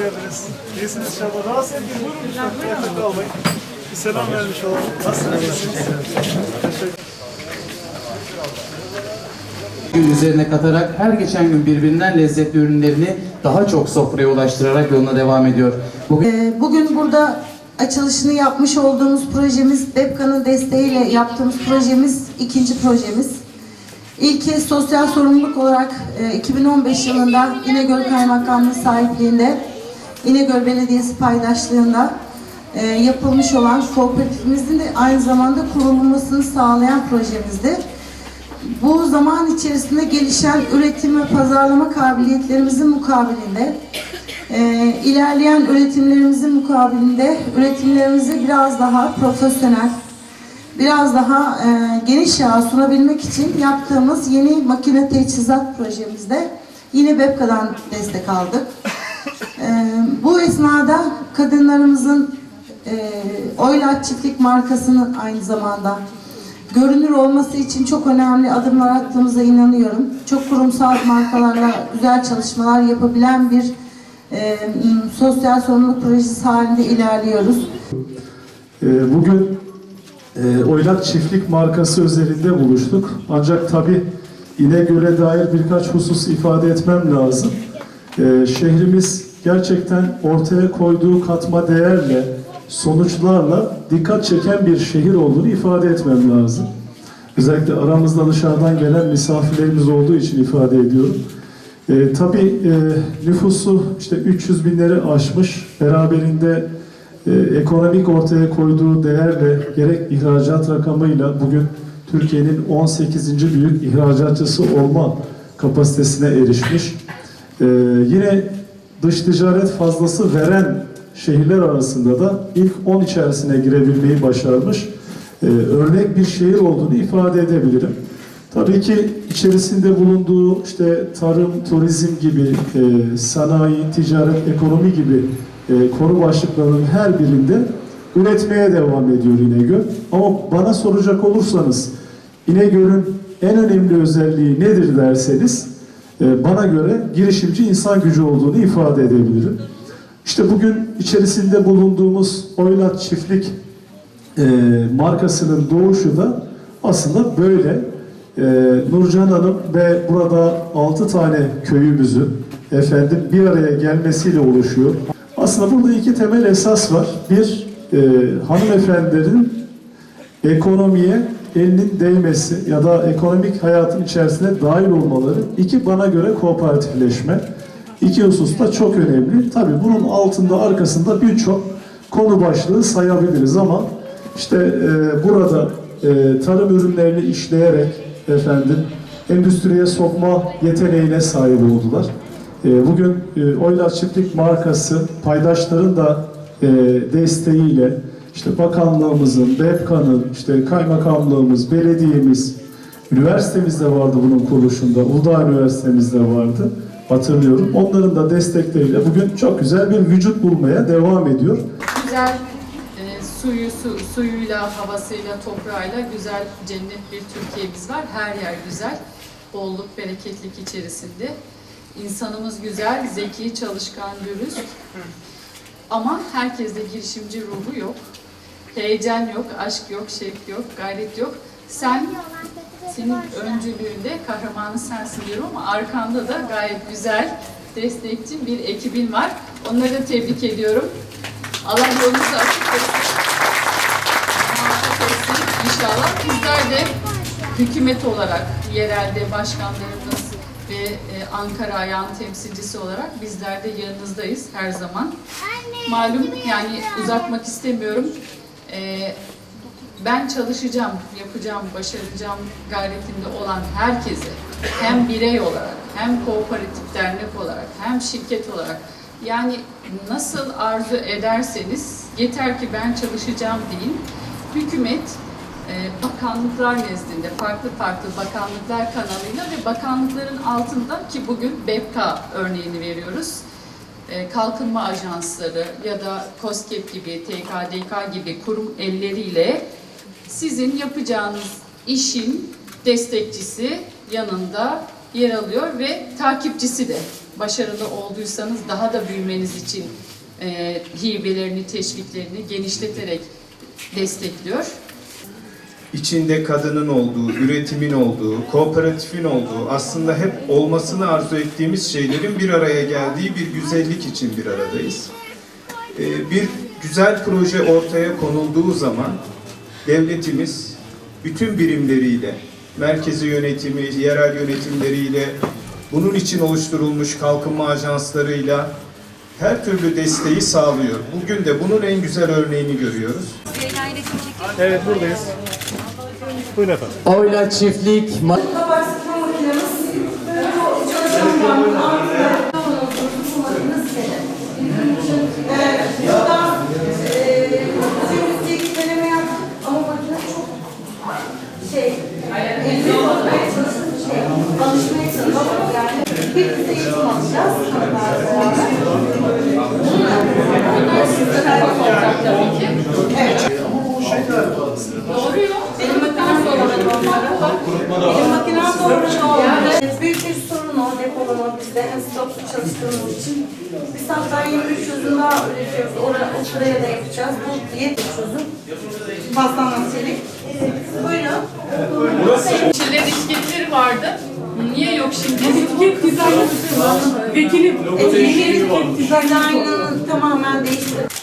geldiniz. İyisiniz inşallah. Rahatsız edin. Buyurun lütfen. Kıyafet almayın. Bir selam vermiş olalım. Nasılsınız? Teşekkür gün üzerine katarak her geçen gün birbirinden lezzetli ürünlerini daha çok sofraya ulaştırarak yoluna devam ediyor. Bugün Ee, Bugün burada açılışını yapmış olduğumuz projemiz, BEPKA'nın desteğiyle yaptığımız projemiz ikinci projemiz. İlki sosyal sorumluluk olarak e, 2015 yılında İnegöl Kaymakamlığı sahipliğinde İnegöl Belediyesi paydaşlığında e, yapılmış olan kooperatifimizin de aynı zamanda kurulmasını sağlayan projemizdi. Bu zaman içerisinde gelişen üretim ve pazarlama kabiliyetlerimizin mukabilinde e, ilerleyen üretimlerimizin mukabilinde üretimlerimizi biraz daha profesyonel, biraz daha e, geniş yağa sunabilmek için yaptığımız yeni makine teçhizat projemizde yine BEPKA'dan destek aldık. E, bu esnada kadınlarımızın e, Oylat Çiftlik markasının aynı zamanda görünür olması için çok önemli adımlar attığımıza inanıyorum. Çok kurumsal markalarla güzel çalışmalar yapabilen bir e, sosyal sorumluluk projesi halinde ilerliyoruz. Ee, Bugün e, Oylak Çiftlik markası özelinde buluştuk. Ancak tabi İnegöl'e dair birkaç husus ifade etmem lazım. Ee, Şehrimiz gerçekten ortaya koyduğu katma değerle, sonuçlarla dikkat çeken bir şehir olduğunu ifade etmem lazım. Özellikle aramızda dışarıdan gelen misafirlerimiz olduğu için ifade ediyorum. E, tabii e, nüfusu işte 300 binleri aşmış, beraberinde e, ekonomik ortaya koyduğu değerle gerek ihracat rakamıyla bugün Türkiye'nin 18. büyük ihracatçısı olma kapasitesine erişmiş. E, yine dış ticaret fazlası veren şehirler arasında da ilk 10 içerisine girebilmeyi başarmış. e, örnek bir şehir olduğunu ifade edebilirim. Tabii ki içerisinde bulunduğu işte tarım, turizm gibi, e, sanayi, ticaret, ekonomi gibi e, konu başlıklarının her birinde üretmeye devam ediyor İnegöl. Ama bana soracak olursanız İnegöl'ün en önemli özelliği nedir derseniz bana göre girişimci insan gücü olduğunu ifade edebilirim. İşte bugün içerisinde bulunduğumuz Oylat Çiftlik e, markasının doğuşu da aslında böyle. E, Nurcan Hanım ve burada 6 tane köyümüzün efendim bir araya gelmesiyle oluşuyor. Aslında burada iki temel esas var. Bir, e, hanımefendilerin ekonomiye elinin değmesi ya da ekonomik hayatın içerisine dahil olmaları. İki, bana göre kooperatifleşme. İki husus da çok önemli. Tabii bunun altında arkasında birçok konu başlığı sayabiliriz ama işte e, burada e, tarım ürünlerini işleyerek efendim endüstriye sokma yeteneğine sahip oldular. E, bugün e, Oylar Çiftlik markası paydaşların da e, desteğiyle işte bakanlığımızın, BEPKA'nın, işte kaymakamlığımız, belediyemiz, üniversitemiz de vardı bunun kuruluşunda, Uludağ Üniversitemiz de vardı hatırlıyorum. Onların da destekleriyle bugün çok güzel bir vücut bulmaya devam ediyor. güzel e, suyu, su, suyuyla, havasıyla, toprağıyla güzel cennet bir Türkiye'miz var. Her yer güzel. Bolluk, bereketlik içerisinde. İnsanımız güzel, zeki, çalışkan, dürüst. Ama herkeste girişimci ruhu yok. Heyecan yok, aşk yok, şevk yok, gayret yok. Sen senin öncülüğünde kahramanı sensin diyorum ama arkanda da gayet güzel destekçi bir ekibin var. Onları da tebrik ediyorum. Allah yolunuzu açık etsin. İnşallah. Bizler de hükümet olarak, yerelde başkanlarımız ve e, Ankara ayağın temsilcisi olarak bizler de yanınızdayız her zaman. Malum yani uzatmak istemiyorum. E, ben çalışacağım, yapacağım, başaracağım gayretinde olan herkese hem birey olarak hem kooperatif dernek olarak hem şirket olarak yani nasıl arzu ederseniz yeter ki ben çalışacağım deyin. Hükümet e, bakanlıklar nezdinde farklı farklı bakanlıklar kanalıyla ve bakanlıkların altında ki bugün BEPKA örneğini veriyoruz kalkınma ajansları ya da COSGAP gibi, TKDK gibi kurum elleriyle sizin yapacağınız işin destekçisi yanında yer alıyor ve takipçisi de başarılı olduysanız daha da büyümeniz için e, hibelerini, teşviklerini genişleterek destekliyor. İçinde kadının olduğu, üretimin olduğu, kooperatifin olduğu, aslında hep olmasını arzu ettiğimiz şeylerin bir araya geldiği bir güzellik için bir aradayız. Ee, Bir güzel proje ortaya konulduğu zaman devletimiz bütün birimleriyle, merkezi yönetimi, yerel yönetimleriyle, bunun için oluşturulmuş kalkınma ajanslarıyla her türlü desteği sağlıyor. Bugün de bunun en güzel örneğini görüyoruz. Evet buradayız. Buyurun efendim. Oyla çiftlik Tabak sıkma makinemiz, çalışan. Ee, e, ama makine çok şey, elini tutmaya çalıştık, şey, alışmaya yani. Bir kız eğitim alacağız. Bunlar sizlere olacak tabii ki. Doğruyor. Benim makinem doğru Benim makinem doğru Yani büyük bir sorun o depolama bizde en stoklu çalıştığımız için. Biz hatta yeni bir çözüm daha üretiyoruz. Oraya, o sıraya da yapacağız. Bu yeni bir çözüm. Paslanmaz çelik. Buyurun. Çiller etiketleri vardı. Niye yok şimdi? Etiket dizaynı. Vekilim. Etiket dizaynını tamamen değiştirdik.